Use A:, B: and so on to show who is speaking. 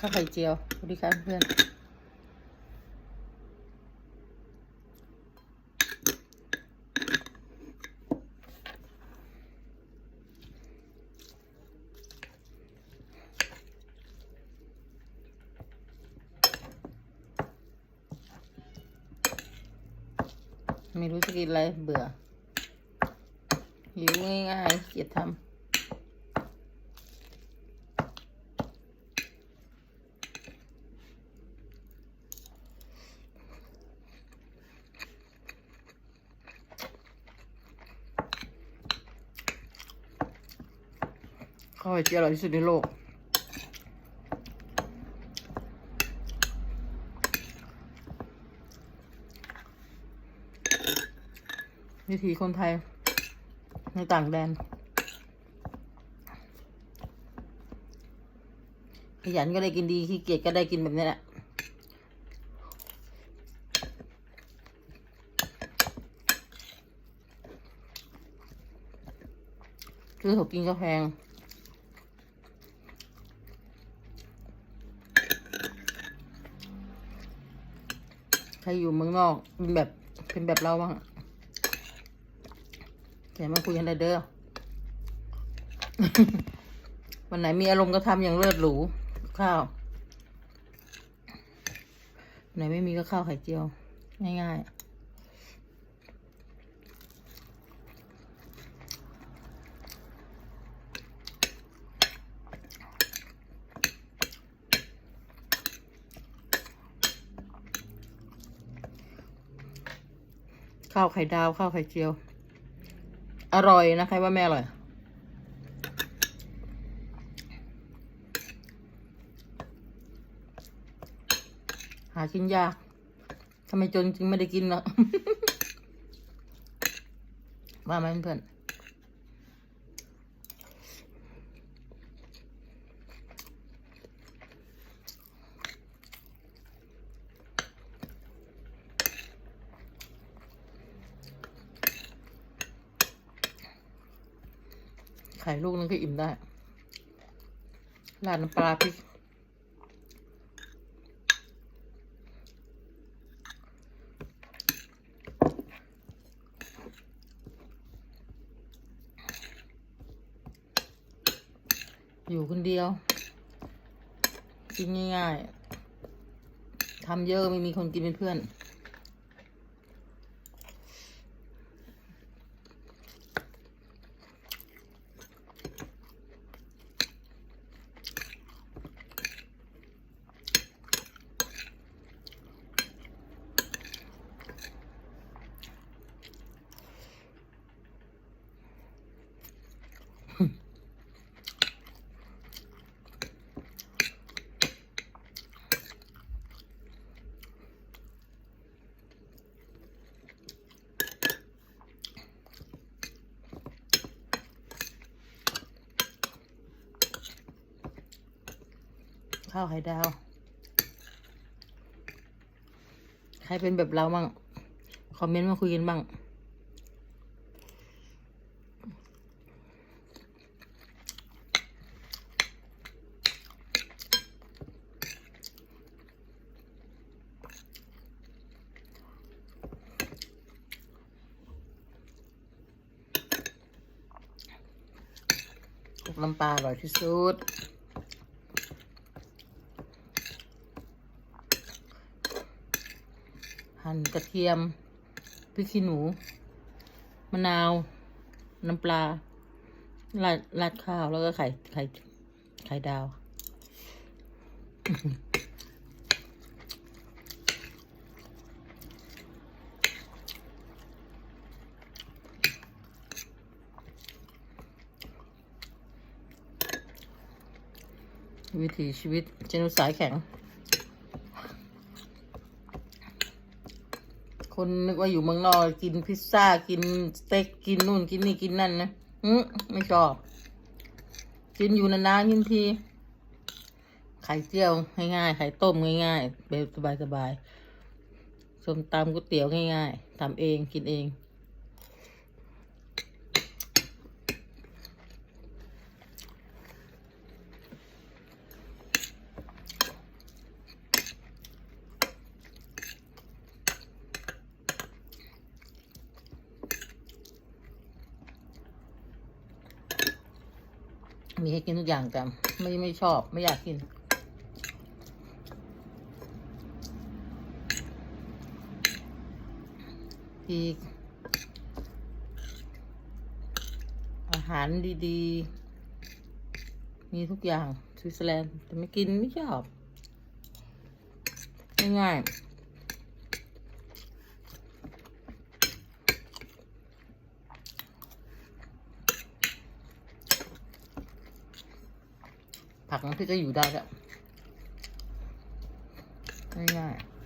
A: ข้าวไข่เจียวสวัสดีค่ะเพื่อนไม่รู้จะกินอะไรเบื่อหิวง่ายๆเกลียดทำ ข้าวไข่เจียวอร่อยที่สุดในโลก วิถีคนไทย ในต่างแดน ขยันก็ได้กินดี ขี้เกียจก็ได้กินแบบนี้แหละซื้อเขากินก็แพง รอยู่เมืองนอกเป็นแบบเป็นแบบเราบ้างแกมาคุยกันได้เด้อ วันไหนมีอารมณ์ก็ทำอย่างเลิศหรูข้าวไหนไม่มีก็ข้าวไข่เจียว ง่ายๆ ข้าวไข่ดาวข้าวไข่เจียว อร่อยนะใครว่าแม่อร่อย หากินยากทำไมจนจริงไม่ได้กินเนาะว่าไหมเพื่อนไข่ลูกนึงก็อิ่มได้ราดน้ำปลาพริกอยู่คนเดียวกินง่ายๆทำเยอะไม่มีคนกินเป็นเพื่อน ข้าวไข่ดาว ใครเป็นแบบเราบ้าง คอมเมนต์มาคุยกันบ้างลำปลาอร่อยที่สุด หั่นกระเทียมพริกขี้หนู มะนาว น้ำปลาราดราดข้าวแล้วก็ไข่ไข่ไข่ดาว วิถีชีวิตเจนุสายแข็ง คนนึกว่าอยู่เมืองนอกกินพิซซ่ากินสเต็กกินนู่นกินนี่กินนั่นนะอืมไม่ชอบ กินอยู่นานๆกินทีไข่เจียวง่ายๆไข่ต้มง่ายๆแบบสบายๆส้มตำก๋วยเตี๋ยวง่ายๆทำเองกินเอง มีให้กินทุกอย่างแต่ไม่ไม่ชอบไม่อยากกิน อีก อาหารดีๆ มีทุกอย่างสวิตเซอร์แลนด์แต่ไม่กินไม่ชอบ ง่ายๆ ผักน้ำพริกก็อยู่ได้แล้วง่ายๆ